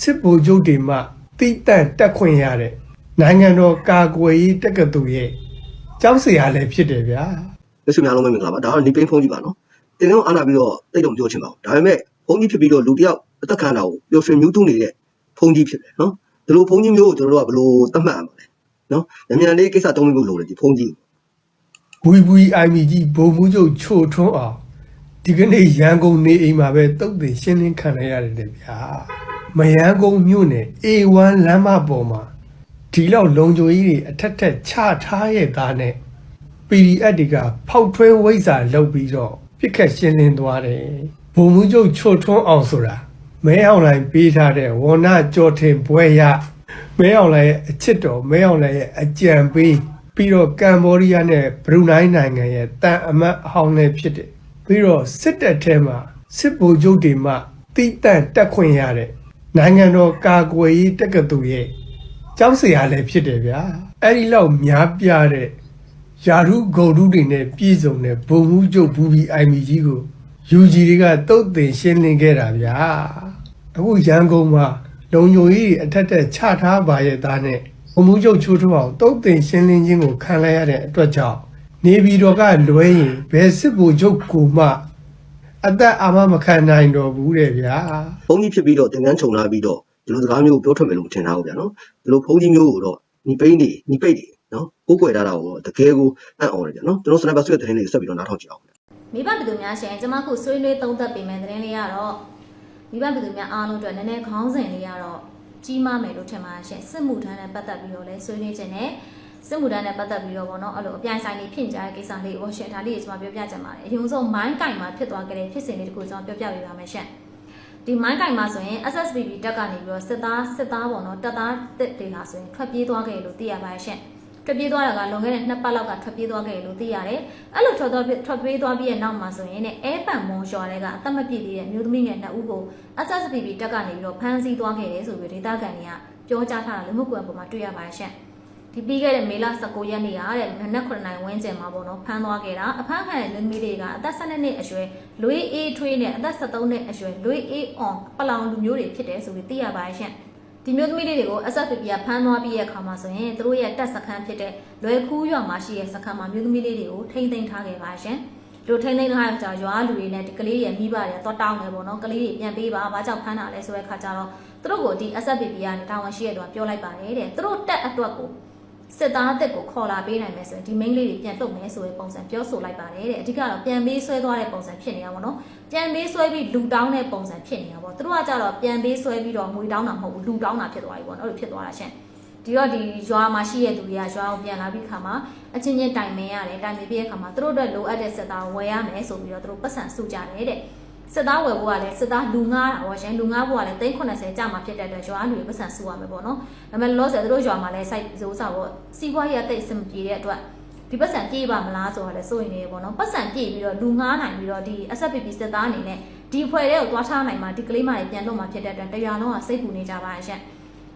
စစ်ဗိုလ်ချုပ်တွေမှတိတန့်တက်ခွင့်ရတဲ့နိုင်ငံတော်ကာကွယ်ရေးတက္ကသိုလ်ရဲ့ကျောင်းဆရာလည်းဖြစ်တယ်ဗျာလက်ရှိများလုံးပဲမင်္ဂလာပါဒါကတော့နေပိန်းဖုန်းကြီးပါနော်တင်လုံးအားနာပြီးတော့တိတ်တော့မပြောချင်ပါဘူးဒါပေမဲ့ဖုန်းကြီးဖြစ်ပြီးတော့လူတစ်ယောက်အသက်ခံတာကိုပျော်ရွှင်မြူးတူးနေတဲ့ဖုန်းကြီးဖြစ်တယ်နော်ဒီလိုဖုန်းကြီးမျိုးကိုကျွန်တော်တို့ကဘယ်လိုသတ်မှတ်ရမလဲနော်မြန်မြန်လေးကိစ္စတုံးလို့လိုတယ်ဒီဖုန်းကြီးဘူဘူအိုင်မီကြီးဘုံမှုချုပ်ချိုထွန်းအောင်ဒီကနေ့ရန်ကုန်နေအိမ်မှာပဲတုတ်တင်ရှင်းလင်းခံရရတယ်လေဗျာ မရန်ကုန်မြို့နယ် A1 လမ်းမပေါ်မှာဒီလောက်လုံခြုံရေးတွေအထက်ထက်ချထားရဲ့သားနဲ့ PDF တွေကဖောက်ထွဲဝိဇ္ဇာလုပ်ပြီးတော့ပြစ်ခတ်ရှင်းလင်းသွားတယ်ဘုံမှုချုပ်ချိုထွန်းအောင်ဆိုတာမဲအောင်လိုင်းပေးထားတဲ့ဝဏကြော်ထင်ပွဲရမဲအောင်လိုင်းရဲ့အချစ်တော်မဲအောင်လိုင်းရဲ့အကြံပေးပြီးတော့ကမ္ဘောဒီးယားနဲ့ဘရူနိုင်းနိုင်ငံရဲ့တန်အမတ်အဟောင်းလည်းဖြစ်တယ်ပြီးတော့စစ်တပ်ထဲမှာစစ်ဗိုလ်ချုပ်တွေမှတိတန့်တက်ခွင့်ရတဲ့ နိုင်ငံတော်ကာကွယ်ရေးတက္ကသိုလ်ရဲ့ကျောင်းဆရာလည်းဖြစ်တယ်ဗျာအဲ့ဒီလောက်များပြတဲ့ယာရုဂုံရုတွေနဲ့ပြည်စုံတဲ့ဘုံမှုချုပ်ဘူဘီအိုင်မီကြီးကိုယူဂျီတွေကတုတ်တင်ရှင်းလင်းခဲ့တာဗျာအခုရန်ကုန်မှာလုံညိုကြီးတွေအထက်ထက်ချထားပါရဲ့သားနဲ့ဘုံမှုချုပ်ချိုးထွန်းအောင်တုတ်တင်ရှင်းလင်းခြင်းကိုခံလိုက်ရတဲ့အတွက်ကြောင့်နေပြည်တော်ကလွဲရင်ဘယ်စစ်ဗိုလ်ချုပ်ကိုမှ အသက်အာမမခံနိုင်တော့ဘူးတဲ့ဗျာဖုန်းကြီးဖြစ်ပြီးတော့တင်ကန်းခြုံလာပြီးတော့ဒီလိုစကားမျိုးကိုပြောထွက်မယ်လို့မထင်ထားဘူးဗျာနော်ဒီလိုဖုန်းကြီးမျိုးကိုတော့ညီပိန်းတွေညီပိတ်တွေနော်ကိုယ်ကွယ်ထားတာကိုတကယ်ကိုအံ့ဩတယ်ဗျာနော်ကျွန်တော်စနိုက်ပါဆွေးတဲ့သတင်းလေးကိုဆက်ပြီးတော့နားထောင်ကြည့်အောင်ဗျာမိဘပြည်သူများရှင်ကျွန်မခုဆွေးနွေးသုံးသပ်ပေးမယ်သတင်းလေးကတော့မိဘပြည်သူများအားလုံးအတွက်နည်းနည်းခေါင်းစဉ်လေးကတော့ကြီးမားမယ်လို့ထင်ပါရှင်စစ်မှုထမ်းနဲ့ပတ်သက်ပြီးတော့လဲဆွေးနွေးခြင်းနဲ့ စစ်မှုထမ်းနဲ့ပတ်သက်ပြီးတော့ဗောနော်အဲ့လိုအပြိုင်ဆိုင်လေးဖြစ်ကြတဲ့ကိစ္စလေးကိုရှင်ဒါလေးကိုကျွန်မပြောပြချင်ပါတယ်အရင်ဆုံးမိုင်းကင်မှာဖြစ်သွားကြတဲ့ဖြစ်စဉ်လေးတခုကျွန်တော်ပြောပြပေးပါမယ်ရှင်ဒီမိုင်းကင်မှာဆိုရင် SSBB တက်ကနေပြီးတော့စစ်သားစစ်သားပေါ့နော်တပ်သားတစ်တွေဟာဆိုရင်ထွက်ပြေးသွားခဲ့လို့သိရပါတယ်ရှင်ထွက်ပြေးသွားတာကလွန်ခဲ့တဲ့နှစ်ပတ်လောက်ကထွက်ပြေးသွားခဲ့တယ်လို့သိရတယ်။အဲ့လိုထွက်သွားထွက်ပြေးသွားပြီးရဲ့နောက်မှာဆိုရင်ねအဲပန်မွန်ရွာတွေကအသက်မပြည့်သေးတဲ့မျိုးသမီးငယ်နှစ်ဦးကို SSPP တက်ကနေပြီးတော့ဖမ်းဆီးသွားခဲ့တယ်ဆိုပြီးဒေသခံတွေကပြောကြားထားတာလူမှုကွန်ရက်ပေါ်မှာတွေ့ရပါတယ်ရှင့်။ ဒီပြီးခဲ့တဲ့မေလ19ရက်နေ့ကတဲ့နနက်9နိုင်ဝန်းကျင်မှာပေါ့နော်ဖမ်းသွားခဲ့တာအဖမ်းခံတဲ့လူမျိုးတွေကအသက်12နှစ်အရွယ်လွေးအေးထွေးနဲ့အသက်73နှစ်အရွယ်လွေးအေးအောင်ပလောင်လူမျိုးတွေဖြစ်တယ်ဆိုပြီးသိရပါတယ်ရှင့်။ဒီမျိုးသမီးလေးတွေကို SFP ကဖမ်းသွားပြီးရဲ့အခါမှာဆိုရင်သူတို့ရဲ့တက်စခန်းဖြစ်တဲ့လွယ်ခူးရွာမှာရှိတဲ့စခန်းမှာမျိုးသမီးလေးတွေကိုထိမ့်သိမ်းထားခဲ့ပါရှင်။ဒီလိုထိမ့်သိမ်းထားတဲ့အခါကျရွာလူတွေနဲ့ဒီကလေးရဲ့မိဘတွေတော့တောင်းတယ်ပေါ့နော်။ကလေးတွေပြန်ပေးပါဘာကြောင့်ဖမ်းတာလဲဆိုတဲ့အခါကျတော့သူတို့ကိုဒီ SFP ကနေတာဝန်ရှိရတော့ပြောလိုက်ပါတယ်တဲ့။သူတို့တက်အတွက်ကို စစ်သားအသက်ကိုခေါ်လာပေးနိုင်မယ်ဆိုရင်ဒီ main လေးတွေပြန်တုတ်မယ်ဆိုတဲ့ပုံစံပြောဆိုလိုက်ပါတယ်တဲ့အဓိကတော့ပြန်ပေးဆွဲသွားတဲ့ပုံစံဖြစ်နေတာပေါ့နော်ပြန်ပေးဆွဲပြီးလူတောင်းတဲ့ပုံစံဖြစ်နေတာပေါ့သူတို့ကကြတော့ပြန်ပေးဆွဲပြီးတော့ငွေတောင်းတာမဟုတ်ဘူးလူတောင်းတာဖြစ်သွားပြီပေါ့နော်အဲ့လိုဖြစ်သွားတာရှင်ဒီတော့ဒီရွာမှာရှိတဲ့သူတွေကရွာကိုပြန်လာပြီးခါမှာအချင်းချင်းတိုင်ပင်ရတယ်တိုင်ပင်ပြီးတဲ့ခါမှာသူတို့အတွက်လိုအပ်တဲ့စစ်သားကိုဝယ်ရမယ်ဆိုပြီးတော့သူတို့ပတ်စံစုကြတယ်တဲ့ စစ်သားဝယ်ဖို့ကလည်းစစ်သားလူငားတာပေါ့ရှင်လူငားဖို့ကလည်း380ကျမှဖြစ်တဲ့အတွက်ရွာလူတွေပတ်စံစုရမယ်ပေါ့နော်ဒါပေမဲ့လောဆယ်သူတို့ရွာမှာလည်းစိုက်စိုးစားပေါ့စီးပွားရေးအသိအစမပြေတဲ့အတွက်ဒီပတ်စံပြေးပါမလားဆိုတာလည်းစိုးရင်နေပေါ့နော်ပတ်စံပြေးပြီးတော့လူငားနိုင်ပြီးတော့ဒီ SFPP စစ်သားအနေနဲ့ဒီဖွဲ့တဲ့ကိုသွားထားနိုင်မှာဒီကလေးမတွေပြန်လို့မှာဖြစ်တဲ့အတွက်တရားလုံးကစိတ်ပူနေကြပါရဲ့ရှင်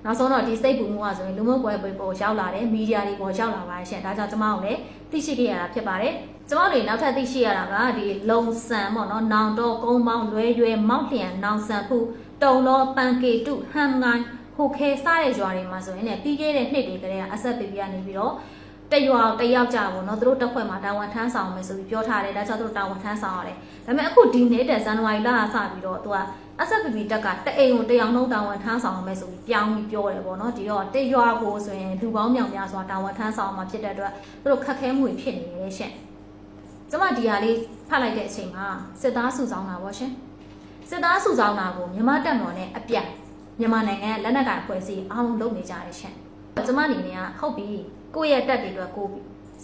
နောက်ဆုံးတော့ဒီစိတ်ပူမှုကဆိုရင်လူမှုကွယ်ပေါ်ရောက်လာတယ်မီဒီယာတွေပေါ်ရောက်လာပါရဲ့ရှင်ဒါကြောင့်ကျမတို့လည်းသိရှိခဲ့ရတာဖြစ်ပါတယ်ကျမတို့တွေနောက်ထပ်သိရှိရတာကဒီလုံဆန်ပေါ့နော်နောင်တော့ကုန်းပေါင်းလွဲရွယ်မောက်လျံနောင်ဆန်ဖူတုံတော့ပန်ကေတုဟမ်ငိုင်းဟိုခဲစားတဲ့ရွာတွေမှာဆိုရင်လည်းပြီးခဲ့တဲ့နှစ်တွေကတည်းက SFPP ကနေပြီးတော့တရွာတယောက်ကြပေါ့နော်သူတို့တက်ဖွဲ့မှာတာဝန်ထမ်းဆောင်မယ်ဆိုပြီးပြောထားတယ်ဒါကြောင့်သူတို့တာဝန်ထမ်းဆောင်ရတယ်ဒါပေမဲ့အခုဒီနေ့တဲ့ဇန်နဝါရီလကစပြီးတော့သူက SFPP တက်ကတအိမ်ကိုတယောက်လုံးတာဝန်ထမ်းဆောင်မယ်ဆိုပြီးပြောင်းပြီးပြောတယ်ပေါ့နော်ဒီတော့တရွာကိုဆိုရင်လူပေါင်းမြောင်များစွာတာဝန်ထမ်းဆောင်မှာဖြစ်တဲ့အတွက်သူတို့ခက်ခဲမှုတွေဖြစ်နေတယ်ရှင့်ကျမဒီဟာလေးဖတ်လိုက်တဲ့အချိန်မှာစစ်သားစုဆောင်တာပေါ့ရှင်စစ်သားစုဆောင်တာကိုမြန်မာတက်မော်နဲ့အပြိုင်မြန်မာနိုင်ငံလက်နက်ကိုင်အဖွဲ့အစည်းအားလုံးလုပ်နေကြတယ်ရှင့်ကျမအနေနဲ့ကဟုတ်ပြီကိုယ့်ရဲ့တက်တွေအတွက်ကို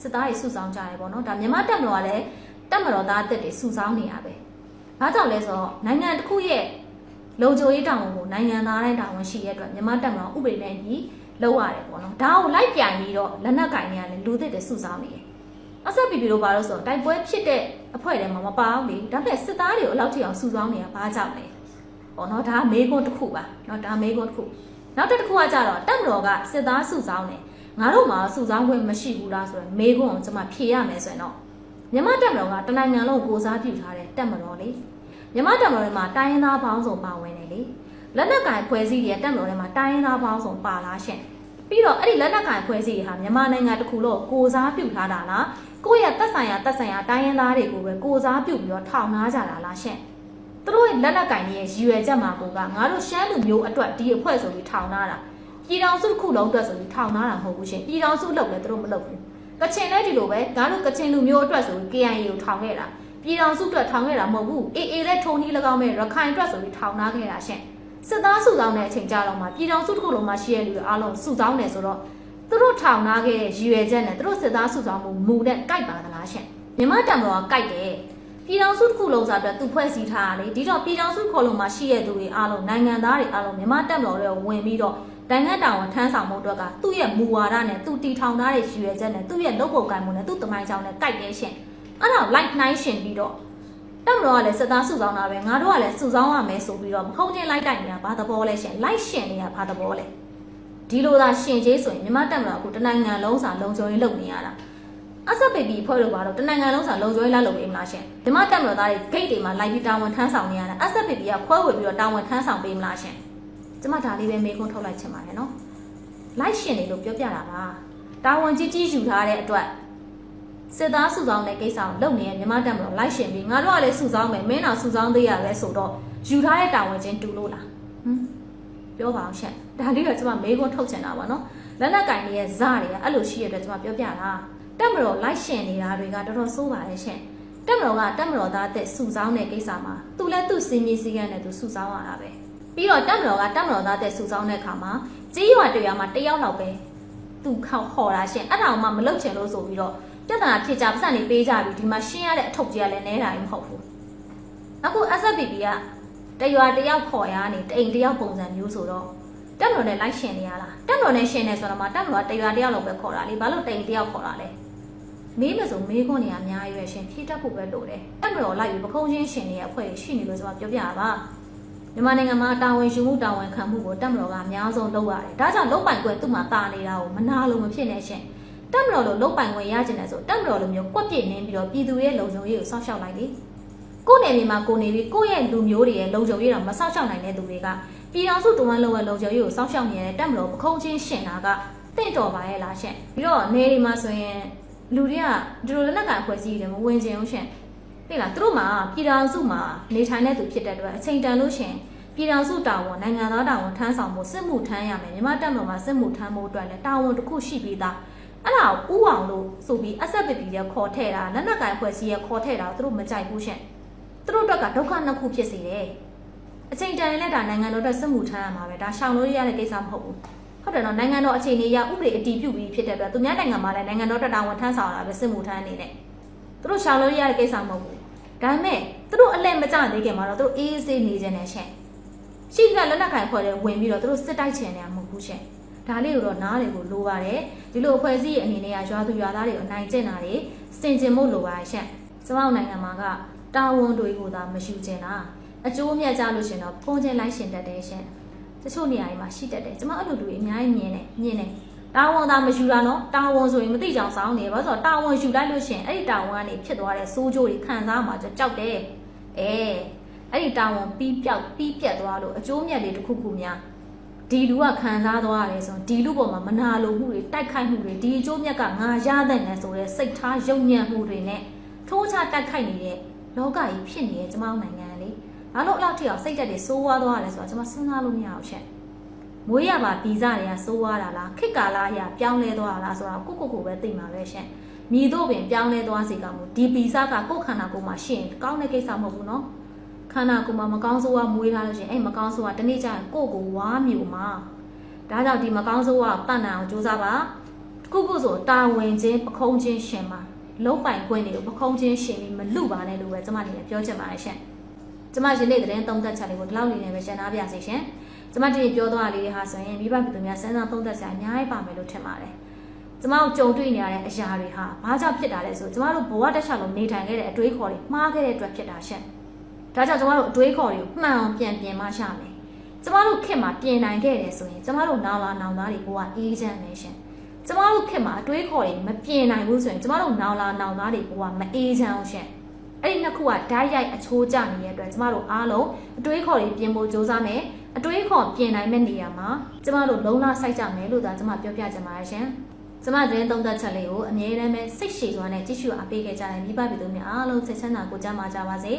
စစ်သားတွေစုဆောင်းကြတယ်ပေါ့နော်ဒါမြန်မာတက်မတော်ကလည်းတက်မတော်သားတက်တွေစုဆောင်းနေရပဲဘာကြောင့်လဲဆိုတော့နိုင်ငံတစ်ခုရဲ့ လုံခြုံရေးတာဝန်ကိုနိုင်ငံသားတိုင်းတာဝန်ရှိရတဲ့အတွက်မြန်မာတက်မတော်ဥပဒေနဲ့ညီလောက်ရတယ်ပေါ့နော်ဒါကိုလိုက်ပြန်ပြီးတော့လက်နက်ကင်တွေကလည်းလူသစ်တွေစုဆောင်းနေတယ်အဆက်ပီပီတို့ဘာလို့ဆိုတော့တိုက်ပွဲဖြစ်တဲ့အဖွဲ့တွေမှာမပါဘူးလေဒါပေမဲ့စစ်သားတွေကိုအလောက်ထိအောင်စုဆောင်းနေတာဘာကြောင့်လဲပေါ့နော်ဒါကမေးခွန်းတစ်ခုပါနော်ဒါမေးခွန်းတစ်ခုနောက်တစ်ခုကကြတော့တက်မတော်ကစစ်သားစုဆောင်းတယ်ငါတို့မှာစုဆောင်းခွင့်မရှိဘူးလားဆိုတော့မေးခွန်းကိုကျွန်မဖြေရမယ်ဆိုရင်တော့မြန်မာတက်မတော်ကတနိုင်ငံလုံးကိုစားပြုထားတဲ့တက်မတော်လေ မြန်မာတက်မတော်တွေမှာတိုင်းရင်းသားပေါင်းစုံပါဝင်တယ်လေလက်နက်ကင်ဖွဲ့စည်းရဲ့တက်မတော်ထဲမှာတိုင်းရင်းသားပေါင်းစုံပါလားရှင်ပြီးတော့အဲ့ဒီလက်နက်ကင်ဖွဲ့စည်းတွေဟာမြန်မာနိုင်ငံတစ်ခုလုံးကိုစားပြုထားတာလားကိုယ့်ရဲ့တက်ဆိုင်ရာတက်ဆိုင်ရာတိုင်းရင်းသားတွေကိုပဲကိုစားပြုပြီးတော့ထောင်ထားကြတာလားရှင်သူတို့ရဲ့လက်နက်ကင်တွေရဲ့ရည်ရွယ်ချက်မှာကိုကငါတို့ရှမ်းလူမျိုးအတွက်ဒီအဖွဲ့ဆိုပြီးထောင်ထားတာပြည်တော်စုတစ်ခုလုံးအတွက်ဆိုပြီးထောင်ထားတာမဟုတ်ဘူးရှင်ပြည်တော်စုလုပ်လည်းသူတို့မလုပ်ဘူးကချင်လည်းဒီလိုပဲငါတို့ကချင်လူမျိုးအတွက်ဆိုပြီး KIA ကိုထောင်ခဲ့တာ ပြည်တော်စုအတွက်ထောင်ခဲ့တာမဟုတ်ဘူး AA လည်းထုံကြီး၎င်းမဲ့ရခိုင်အတွက်ဆိုပြီးထောင်ထားခဲ့တာရှင်စစ်သားစုဆောင်းတဲ့အချိန်ကြာတော့မှပြည်တော်စုတစ်ခုလုံးမှာရှိရတဲ့လူတွေအားလုံးစုဆောင်းတယ်ဆိုတော့သူတို့ထောင်ထားခဲ့တဲ့ရည်ရွယ်ချက်နဲ့သူတို့စစ်သားစုဆောင်းမှုမူနဲ့ကြိုက်ပါသလားရှင်မြန်မာတံတော်ကကြိုက်တယ်ပြည်တော်စုတစ်ခုလုံးစားအတွက်သူဖွဲ့စည်းထားတာလေဒီတော့ပြည်တော်စုခေါ်လုံးမှာရှိရတဲ့သူတွေအားလုံးနိုင်ငံသားတွေအားလုံးမြန်မာတံတော်တွေဝင်ပြီးတော့နိုင်ငံတာဝန်ထမ်းဆောင်မှုအတွက်ကသူ့ရဲ့မူဝါဒနဲ့သူတည်ထောင်ထားတဲ့ရည်ရွယ်ချက်နဲ့သူ့ရဲ့လုပ်ပုံကံမှုနဲ့သူ့တမိုင်းကြောင်းနဲ့ကြိုက်တယ်ရှင် အဲ့ဒါ like နှိုင်းရှင်ပြီးတော့တက်မတော်ကလည်းစစ်သားစုဆောင်းတာပဲငါတို့ကလည်းစုဆောင်းရမယ်ဆိုပြီးတော့မဟုတ်ချင်းလိုက်တိုက်နေတာဘာသဘောလဲရှင်လိုက်ရှင်နေတာဘာသဘောလဲဒီလိုသာရှင်ကြီးဆိုရင်မြမတက်မတော်ကအခုတနိုင်ငံလုံးစာလုံခြုံရေးလုပ်နေရတာအဆက်ပေပီဖွဲ့လို့ပါတော့တနိုင်ငံလုံးစာလုံခြုံရေးလာလုပ်ပေးမလားရှင်မြမတက်မတော်သားတွေဂိတ်တွေမှာလိုက်ပြီးတာဝန်ထမ်းဆောင်နေရတာအဆက်ပေပီကခွဲဝေပြီးတော့တာဝန်ထမ်းဆောင်ပေးမလားရှင်ကျမဒါလေးပဲမေးခွန်းထုတ်လိုက်ချင်ပါတယ်နော်လိုက်ရှင်နေလို့ပြောပြတာပါတာဝန်ကြီးကြီးယူထားတဲ့အတွက် စစ်သားစုဆောင်းတဲ့ကိစ္စကိုလုပ်နေတဲ့မြန်မာတပ်မတော်လိုက်ရှင်ပြီးငါတို့ကလည်းစုဆောင်းမယ်မင်းတော်စုဆောင်းသေးရပဲဆိုတော့ယူထားတဲ့တာဝန်ချင်းတူလို့လားဟမ်ပြောပါအောင်ရှင့်ဒါလေးတော့ကျွန်မမေးခွန်းထုတ်ချင်တာပါနော်လက်နက်ကင်တွေရဲ့ဇာတွေကအဲ့လိုရှိရတဲ့ကျွန်မပြောပြတာတပ်မတော်လိုက်ရှင်နေတာတွေကတော်တော်ဆိုးပါတယ်ရှင့်တပ်မတော်ကတပ်မတော်သားတဲ့စုဆောင်းတဲ့ကိစ္စမှာသူလည်းသူစီမီစီကန်းနဲ့သူစုဆောင်းရတာပဲပြီးတော့တပ်မတော်ကတပ်မတော်သားတဲ့စုဆောင်းတဲ့အခါမှာကြီးရွာတရွာမှာတယောက်လောက်ပဲသူခေါက်ခေါ်တာရှင့်အဲ့ဒါမှမလုပ်ချင်လို့ဆိုပြီးတော့ ပြဿနာဖြစ်ကြပတ်စံနေပေးကြပြီဒီမှာရှင်းရတဲ့အထုပ်ကြီးကလည်းနဲတာမဟုတ်ဘူးအခု SFPP ကတရွာတယောက်ခေါ်ရနေတိမ်တယောက်ပုံစံမျိုးဆိုတော့တက်မတော်နဲ့လိုက်ရှင်နေရလားတက်မတော်နဲ့ရှင်နေဆိုတော့မှတက်မတော်ကတရွာတယောက်လောက်ပဲခေါ်တာလေဘာလို့တိမ်တယောက်ခေါ်တာလဲမေးမဆိုမေးခွန်းနေရအများကြီးပဲရှင်ဖြည့်တတ်ဖို့ပဲလိုတယ်တက်မတော်လိုက်ပြီးပခုံးချင်းရှင်နေရအဖွဲ့ရှိနေလို့ဆိုတော့ပြောပြပါမြန်မာနိုင်ငံမှာတာဝန်ယူမှုတာဝန်ခံမှုကိုတက်မတော်ကအများဆုံးလုပ်ရတယ်ဒါကြောင့်လုတ်ပိုင်ကွယ်သူ့မှာတာနေတာကိုမနာလို့မဖြစ်နေရှင် တက်မတော်လို့လုတ်ပိုင်ဝင်ရကျင်တယ်ဆိုတက်မတော်လိုမျိုးကွက်ပြစ်နေပြီးတော့ပြည်သူရဲ့လုံခြုံရေးကိုစောင့်ရှောက်လိုက်လေကိုယ့်နယ်မြေမှာကိုယ်နေပြီးကိုယ့်ရဲ့လူမျိုးတွေရဲ့လုံခြုံရေးတော့မစောင့်ရှောက်နိုင်တဲ့သူတွေကပြည်တော်စုတဝမ်းလုံးရဲ့လုံခြုံရေးကိုစောင့်ရှောက်နေတဲ့တက်မတော်ပခုံးချင်းရှင်တာကတင့်တော်ပါရဲ့လားရှင်ပြီးတော့နေဒီမှာဆိုရင်လူတွေကဒီလိုလက်နက်ကင်ဖွဲ့စည်းတယ်မဝင်ချင်ဘူးရှင်သိလားသူတို့မှာပြည်တော်စုမှာနေထိုင်တဲ့သူဖြစ်တဲ့အတွက်အချိန်တန်လို့ရှင်ပြည်တော်စုတာဝန်နိုင်ငံသားတာဝန်ထမ်းဆောင်မှုစစ်မှုထမ်းရမယ်မြန်မာတက်မတော်မှာစစ်မှုထမ်းမှုအတွက်လည်းတာဝန်တစ်ခုရှိပြီးသား အဲ့ဒါကိုဥအောင်လို့ဆိုပြီး SFP ရဲ့ခေါ်ထည့်တာလက်နက်ကင်ဖွဲ့စည်းရဲ့ခေါ်ထည့်တာကိုသူတို့မကြိုက်ဘူးရှင့်သူတို့အတွက်ကဒုက္ခနှစ်ခုဖြစ်စေတယ်အချိန်တန်ရင်လည်းဒါနိုင်ငံတော်အတွက်စစ်မှုထမ်းရမှာပဲဒါရှောင်လို့ရတဲ့ကိစ္စမဟုတ်ဘူးဟုတ်တယ်နော်နိုင်ငံတော်အခြေအနေအရဥပဒေအတည်ပြုပြီးဖြစ်တဲ့အတွက်သူများနိုင်ငံမှာလည်းနိုင်ငံတော်တက်တာဝန်ထမ်းဆောင်တာပဲစစ်မှုထမ်းအနေနဲ့သူတို့ရှောင်လို့ရတဲ့ကိစ္စမဟုတ်ဘူးဒါပေမဲ့သူတို့အလဲမကြသေးခင်မှာတော့သူတို့အေးအေးဆေးနေကြတယ်ရှင့်ရှိကလက်နက်ကင်ဖွဲ့တဲ့ဝင်ပြီးတော့သူတို့စစ်တိုက်ချင်နေတာမဟုတ်ဘူးရှင့် ဒါလေးကိုတော့နားလေကိုလိုပါတယ်ဒီလိုအဖွဲ့အစည်းရဲ့အနေနဲ့ကရွာသူရွာသားတွေကိုအနိုင်ကျင့်တာတွေစင်ကျင်မှုလိုပါရှင့်ကျမတို့နိုင်ငံမှာကတာဝန်တွေကိုသာမယူကျင်တာအကျိုးအမြတ်ကြလို့ရှင်တော့ဖုံးချင်းလိုက်ရှင်တတ်တယ်ရှင့်တချို့နေရာတွေမှာရှိတတ်တယ်ကျမအဲ့လိုလူတွေအများကြီးမြင်တယ်မြင်တယ်တာဝန်သာမယူတာနော်တာဝန်ဆိုရင်မသိကြအောင်စောင်းနေဘာလို့ဆိုတော့တာဝန်ယူလိုက်လို့ရှင်အဲ့ဒီတာဝန်ကနေဖြစ်သွားတဲ့စိုးကြိုးတွေခံစားမှာကြောက်တယ်အဲအဲ့ဒီတာဝန်ပြီးပြောက်ပြီးပြတ်သွားလို့အကျိုးမြတ်တွေတစ်ခုခုများ ဒီလူကခံစားသွားရတယ်ဆိုတော့ဒီလူပေါ်မှာမနာလိုမှုတွေတိုက်ခိုက်မှုတွေဒီအကျိုးမြတ်ကငါရတဲ့နဲ့ဆိုတဲ့စိတ်ထားယုံညံ့မှုတွေနဲ့ထိုးချတိုက်ခိုက်နေတဲ့လောကကြီးဖြစ်နေတဲ့ကျမတို့နိုင်ငံလေဘာလို့အလောက်ထိအောင်စိတ်တက်တွေစိုးဝါးသွားရလဲဆိုတော့ကျမစဉ်းစားလို့မရအောင်ရှင့်မွေးရပါဗီဇတွေကစိုးဝါးတာလားခေတ်ကာလအရပြောင်းလဲသွားတာလားဆိုတော့ကိုကိုကိုပဲသိမှာပဲရှင့်မြည်တို့ပင်ပြောင်းလဲသွားစေကမူဒီဗီဇကကိုယ့်ခန္ဓာကိုယ်မှာရှင့်ကောင်းတဲ့ကိစ္စမဟုတ်ဘူးနော် ခန္ဓာကိုယ်မှာမကောင်းဆိုးကမွေးထားလို့ရှိရင်အဲ့မကောင်းဆိုးကတနေ့ကျရင်ကိုယ့်ကိုဝါမျိုးမှာဒါကြောင့်ဒီမကောင်းဆိုးကတတ်နိုင်အောင်ကြိုးစားပါတစ်ခုခုဆိုတာဝန်ချင်းပခုံးချင်းရှင်ပါလုံးပိုင်ခွင့်တွေကိုပခုံးချင်းရှင်ပြီးမလူပါနဲ့လို့ပဲကျမအနေနဲ့ပြောချင်ပါတယ်ရှင်ကျမယနေ့သတင်းသုံးသက်ချက်လေးကိုဒီလောက်လေးနဲ့ပဲရှင်းသားပြစေရှင်ကျမဒီနေ့ပြောသွားတာလေးတွေဟာဆိုရင်မိဘပြည်သူများစဉ်းစားသုံးသက်စရာအများကြီးပါမယ်လို့ထင်ပါတယ်ကျမတို့ကြုံတွေ့နေရတဲ့အရာတွေဟာဘာကြောင့်ဖြစ်တာလဲဆိုကျမတို့ဘဝတစ်ခြားလုံးနေထိုင်ခဲ့တဲ့အတွေးခေါ်တွေမှားခဲ့တဲ့အတွက်ဖြစ်တာရှင် ဒါကြောင့်ကျမတို့အတွေးခေါ်တွေကိုမှန်အောင်ပြန်ပြင်မှရမယ်။ကျမတို့ခင်မှာပြင်နိုင်ခဲ့တယ်ဆိုရင်ကျမတို့နောင်လာနောင်သားတွေဘဝအေးချမ်းနေရှင်။ကျမတို့ခင်မှာအတွေးခေါ်တွေမပြင်နိုင်ဘူးဆိုရင်ကျမတို့နောင်လာနောင်သားတွေဘဝမအေးချမ်းအောင်ရှင်။အအဲ့ဒီနှစ်ခုကဓာတ်ရိုက်အချိုးကျနေတဲ့အတွက်ကျမတို့အားလုံးအတွေးခေါ်တွေပြင်ဖို့စူးစမ်းမယ်အတွေးခေါ်ပြင်နိုင်မဲ့နေရာမှာကျမတို့လုံးလစိုက်ကြမယ်လို့သာကျမပြောပြချင်ပါတယ်ရှင်ကျမသတင်းသုံးသက်ချက်လေးကိုအမြဲတမ်းပဲစိတ်ရှည်စွာနဲ့ကြည့်ရှုအားပေးခဲ့ကြတဲ့မိဘပြည်သူများအားလုံးစိတ်ချမ်းသာကိုကြမ်းပါကြပါစေ